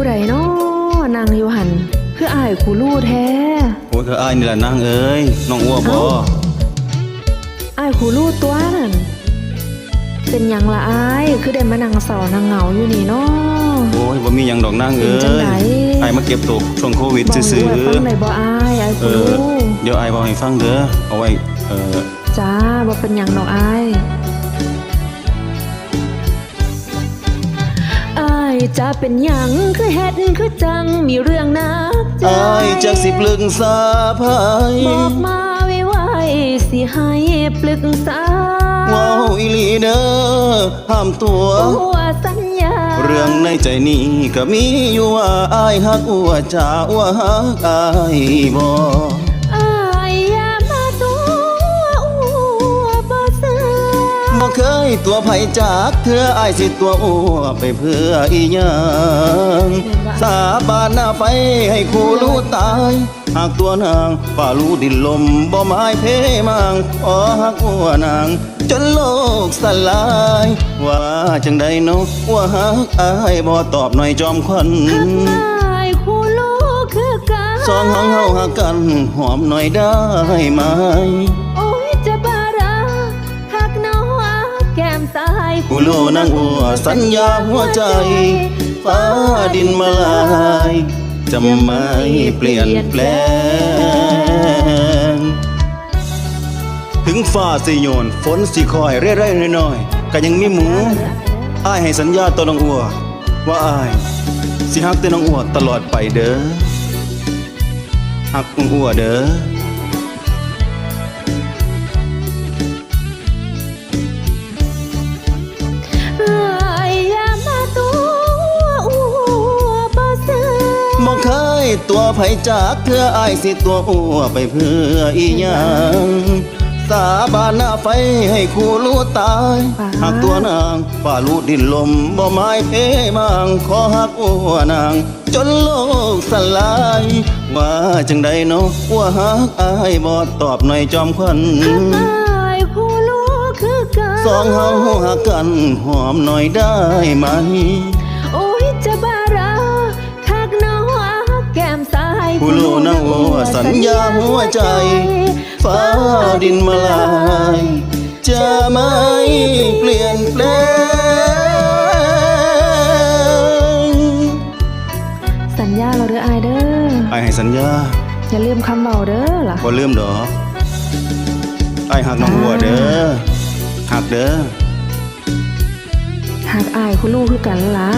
ผู้ใดน้อนางอยู่หันคืออายกูรู้แท้ โอ้ยก็อายนี่แหละนางเอ้ยน้องอ้วบ่เอ้า อายกูรู้ตัวนั่นเป็นหยังละอายคือได้มานั่งเศร้านั่งเหงาอยู่นี่เนาะโอ้ยบ่มีหยังดอกนางเอ้เป็นจังยไหนอายมาเก็บตกช่วงโควิดบอกซื่อรู้ให้ฟังได้บ่อายอายๆเอกูอรู้เดี๋ยวอายบอกให้ฟังเด้อเอาไว้เออจ้าบ่เป็นหยังดอกอาย จะเป็นหยังคือเฮ็ดคือจังมีเรื่องนักใจอายจักสิปลึกษาไผบอกมาไว้ไว้สิให้ปรึกษาว้าวอีหลีเด้อห้ามตัวหัวสัญญา เรื่องในใจนี้ก็มีอยู่ว่าอายฮักอัวจ่าอัวฮักอายบ่ ยตัวไผจากเธออายสิตัวอัวไปเพื่ออีหยังสาบานหน้าไฟให้คู่รู้ตาย หากตัวนางฝ่ารู้ดินลมบ่หมายเพมังขอฮักอัวนาง จนโลกสลาย ว่าจังใดเนาะว่าฮักอายบ่ตอบหน่อยจอมควันอายคู่ลูกคือกันสองเฮาเฮาหากันหอมหน่อยได้ไหม ซ้ายกูโลนางอัวสัญญาหัวใจ ฟ้าดินมาลายจะไม่เปลี่ยนแปลง ถึงฟ้าสิโยนฝนสิคอยเร่ๆน้อยๆก็ยังมีหมูอ้ายให้สัญญาต่อน้องอัว ว่าอ้าย สิฮักแต่น้องอัวตลอดไปเด้อฮักน้องอัวเด้อ ตัวไผจากเธออายสิตัวอัวไปเพื่ออีหยังสาบานหน้าไฟให้คู่รู้ตายหากตัวนางฝ่ารู้ดินลมบ่หมายเพมังขอหักอัวนาง จนโลกสลายว่าจังใดเนาะว่าหักอายบ่ตอบหน่อยจอมควันอายคู่ลูกคือกันสองเฮาหักกันหอมหน่อยได้ไหม รู้นะว่าสัญญาหัวใจฟ้าดินมาลาย จะไม่เปลี่ยนแปลงสัญญาเราเด้ออายเด้อไอ้ายให้สัญญาอย่าลืมคำเบาเด้อล่ะบ่ลืมดอกไอ้ายหักน้องหัวเด้อหักเด้อ หากอายคุณลูกคือกันล่ะ